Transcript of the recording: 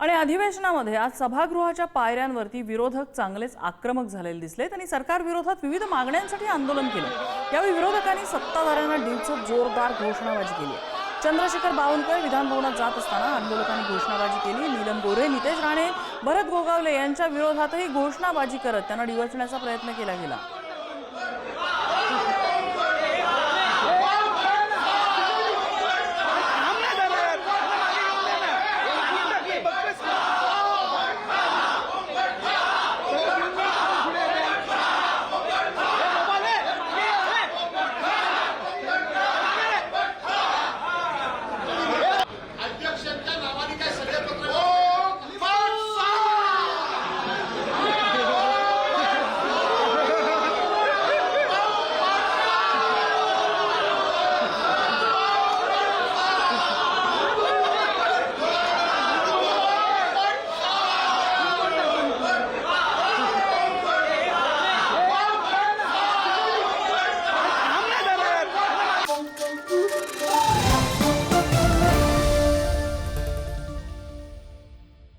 आणि अधिवेशनामध्ये आज सभागृहाच्या पायऱ्यांवरती विरोधक चांगलेच आक्रमक झालेले दिसले. त्यांनी सरकार विरोधात विविध मागण्यांसाठी आंदोलन केलं. यावेळी विरोधकांनी सत्ताधाऱ्यांना डिवचत जोरदार घोषणाबाजी केली. चंद्रशेखर बावनकुळे विधानभवनात जात असताना आंदोलकांनी घोषणाबाजी केली. नीलम गोरे नितेश राणे भरत गोगावले यांच्या विरोधातही घोषणाबाजी करत त्यांना डिवचण्याचा प्रयत्न केला गेला.